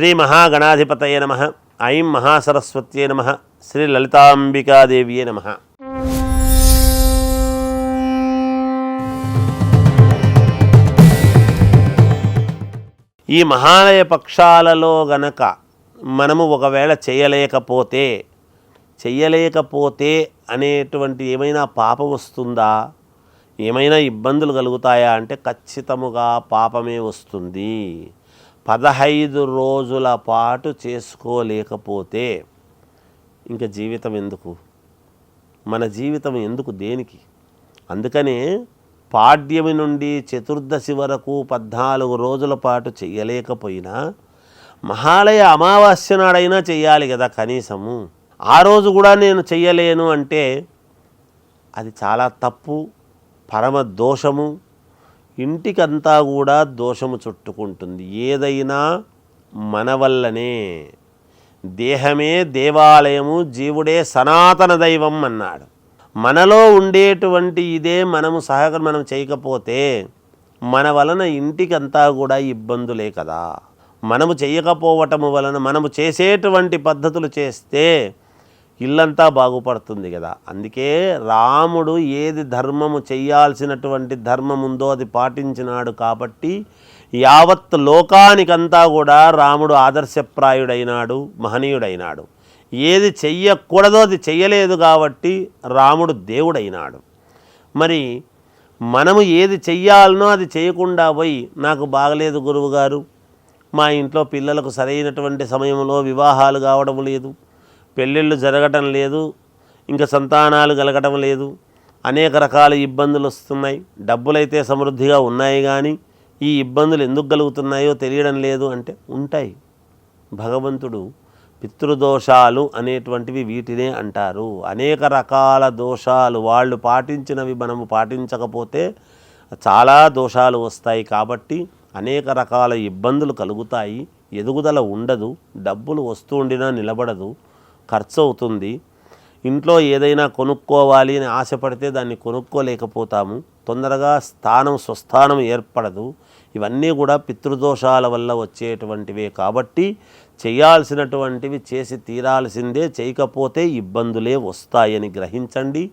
శ్రీ మహాగణాధిపతయ నమ. ఐం మహాసరస్వత్యే నమ. శ్రీ లలితాంబికాదేవ్యే నమ. ఈ మహాలయ పక్షాలలో గనక మనము ఒకవేళ చేయలేకపోతే చెయ్యలేకపోతే అనేటువంటి ఏమైనా పాపం వస్తుందా? ఏమైనా ఇబ్బందులు కలుగుతాయా? అంటే ఖచ్చితముగా పాపమే వస్తుంది. పదహైదు రోజుల పాటు చేసుకోలేకపోతే ఇంకా జీవితం ఎందుకు? మన జీవితం ఎందుకు దేనికి? అందుకనే పాడ్యమి నుండి చతుర్దశి వరకు పద్నాలుగు రోజుల పాటు చేయలేకపోయినా మహాలయ అమావాస్య నాడైనా చేయాలి కదా కనీసము. ఆ రోజు కూడా నేను చెయ్యలేను అంటే అది చాలా తప్పు పరమ దోషము ఇంటికంతా కూడా దోషము చుట్టుకుంటుంది. ఏదైనా మన వల్లనే దేహమే దేవాలయము జీవుడే సనాతన దైవం అన్నాడు. మనలో ఉండేటువంటి ఇదే మనము సహకారం మనం చేయకపోతే మన వలన ఇంటికంతా కూడా ఇబ్బందులే కదా. మనము చేయకపోవటము వలన మనము చేసేటువంటి పద్ధతులు చేస్తే ఇల్లంతా బాగుపడుతుంది కదా. అందుకే రాముడు ఏది ధర్మము చేయాల్సినటువంటి ధర్మం ఉందో అది పాటించినాడు కాబట్టి యావత్ లోకానికంతా కూడా రాముడు ఆదర్శప్రాయుడైనాడు మహనీయుడైనాడు. ఏది చెయ్యకూడదో అది చెయ్యలేదు కాబట్టి రాముడు దేవుడైనాడు. మరి మనము ఏది చెయ్యాలనో అది చేయకుండా పోయి నాకు బాగలేదు గురువుగారు మా ఇంట్లో పిల్లలకు సరైనటువంటి సమయంలో వివాహాలు కావడం లేదు పెళ్ళిళ్ళు జరగటం లేదు ఇంకా సంతానాలు కలగటం లేదు. అనేక రకాల ఇబ్బందులు వస్తున్నాయి. డబ్బులైతే సమృద్ధిగా ఉన్నాయి కానీ ఈ ఇబ్బందులు ఎందుకు కలుగుతున్నాయో తెలియడం లేదు అంటే ఉంటాయి. భగవంతుడు పితృదోషాలు అనేటువంటివి వీటినే అంటారు. అనేక రకాల దోషాలు వాళ్ళు పాటించినవి మనము పాటించకపోతే చాలా దోషాలు వస్తాయి కాబట్టి అనేక రకాల ఇబ్బందులు కలుగుతాయి. ఎదుగుదల ఉండదు డబ్బులు వస్తూ ఉండినా నిలబడదు. ఖర్చు అవుతుంది ఇంట్లో ఏదైనా కొనుక్కోవాలి అని ఆశపడితే దాన్ని కొనుక్కోలేకపోతాము. తొందరగా స్థానం స్వస్థానం ఏర్పడదు. ఇవన్నీ కూడా పితృదోషాల వల్ల వచ్చేటువంటివే కాబట్టి చేయాల్సినటువంటివి చేసి తీరాల్సిందే. చేయకపోతే ఇబ్బందులే వస్తాయని గ్రహించండి.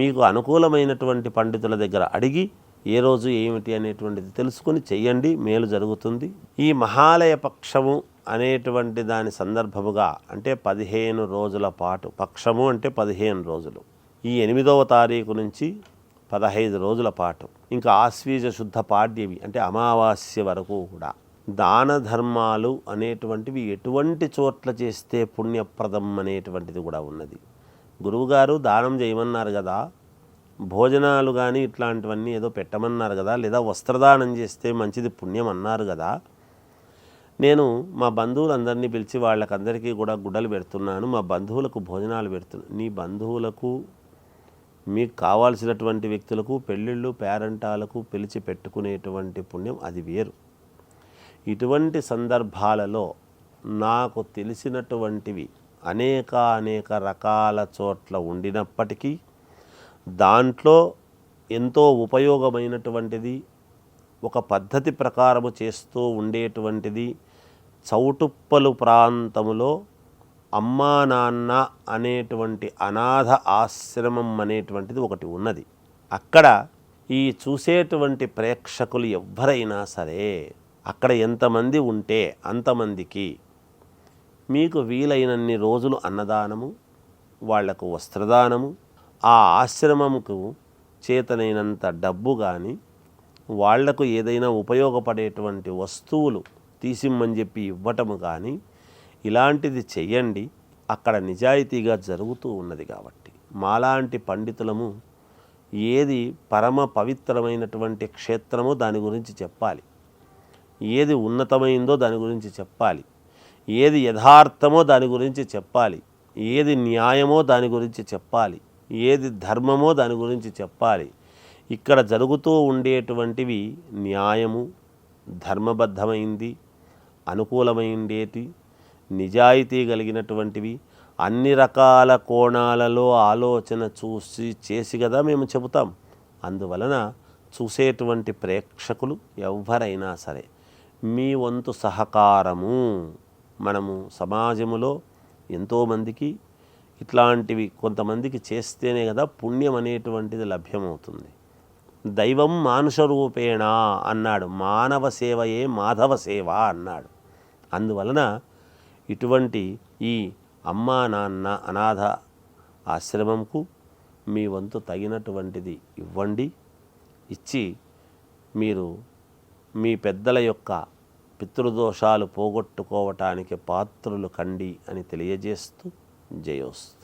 మీకు అనుకూలమైనటువంటి పండితుల దగ్గర అడిగి ఏ రోజు ఏమిటి అనేటువంటిది తెలుసుకొని చెయ్యండి. మేలు జరుగుతుంది. ఈ మహాలయ పక్షము అనేటువంటి దాని సందర్భముగా అంటే పదిహేను రోజుల పాటు పక్షము అంటే పదిహేను రోజులు. ఈ ఎనిమిదవ తారీఖు నుంచి పదహైదు రోజుల పాటు ఇంకా ఆశ్వీజ శుద్ధ పాడ్యవి అంటే అమావాస్య వరకు కూడా. దాన ధర్మాలు అనేటువంటివి ఎటువంటి చోట్ల చేస్తే పుణ్యప్రదం అనేటువంటిది కూడా ఉన్నది. గురువుగారు దానం చేయమన్నారు కదా భోజనాలు కానీ ఇట్లాంటివన్నీ ఏదో పెట్టమన్నారు కదా లేదా వస్త్రదానం చేస్తే మంచిది పుణ్యం అన్నారు కదా నేను మా బంధువులందరినీ పిలిచి వాళ్ళకందరికీ కూడా గుడ్డలు పెడుతున్నాను మా బంధువులకు భోజనాలు పెడుతున్నాను నీ బంధువులకు మీకు కావాల్సినటువంటి వ్యక్తులకు పెళ్ళిళ్ళు పేరంటాలకు పిలిచి పెట్టుకునేటువంటి పుణ్యం అది వేరు. ఇటువంటి సందర్భాలలో నాకు తెలిసినటువంటివి అనేక అనేక రకాల చోట్ల ఉండినప్పటికీ దాంట్లో ఎంతో ఉపయోగమైనటువంటిది ఒక పద్ధతి ప్రకారము చేస్తూ ఉండేటువంటిది చౌటుప్పలు ప్రాంతములో అమ్మా నాన్న అనేటువంటి అనాథ ఆశ్రమం అనేటువంటిది ఒకటి ఉన్నది. అక్కడ ఈ చూసేటువంటి ప్రేక్షకులు ఎవ్వరైనా సరే అక్కడ ఎంతమంది ఉంటే అంతమందికి మీకు వీలైనన్ని రోజులు అన్నదానము వాళ్ళకు వస్త్రదానము ఆ ఆశ్రమముకు చేతనైనంత డబ్బు కానీ వాళ్ళకు ఏదైనా ఉపయోగపడేటువంటి వస్తువులు తీసిమ్మని చెప్పి ఇవ్వటము కానీ ఇలాంటిది చెయ్యండి. అక్కడ నిజాయితీగా జరుగుతూ ఉన్నది కాబట్టి. మాలాంటి పండితులము ఏది పరమ పవిత్రమైనటువంటి క్షేత్రమో దాని గురించి చెప్పాలి. ఏది ఉన్నతమైందో దాని గురించి చెప్పాలి. ఏది యథార్థమో దాని గురించి చెప్పాలి. ఏది న్యాయమో దాని గురించి చెప్పాలి. ఏది ధర్మమో దాని గురించి చెప్పాలి. ఇక్కడ జరుగుతూ ఉండేటువంటివి న్యాయము ధర్మబద్ధమైంది అనుకూలమైండేటి నిజాయితీ కలిగినటువంటివి అన్ని రకాల కోణాలలో ఆలోచన చూసి చేసి కదా మేము చెబుతాం. అందువలన చూసేటువంటి ప్రేక్షకులు ఎవరైనా సరే మీ వంతు సహకారము మనము సమాజములో ఎంతోమందికి ఇట్లాంటివి కొంతమందికి చేస్తేనే కదా పుణ్యం అనేటువంటిది లభ్యమవుతుంది. దైవం మానుషరూపేణ అన్నాడు. మానవ సేవయే మాధవ సేవ అన్నాడు. అందువలన ఇటువంటి ఈ అమ్మా నాన్న అనాథ ఆశ్రమంకు మీ వంతు తగినటువంటిది ఇవ్వండి. ఇచ్చి మీరు మీ పెద్దల యొక్క పితృదోషాలు పోగొట్టుకోవటానికి పాత్రులు కండి అని తెలియజేస్తూ జయోస్తు.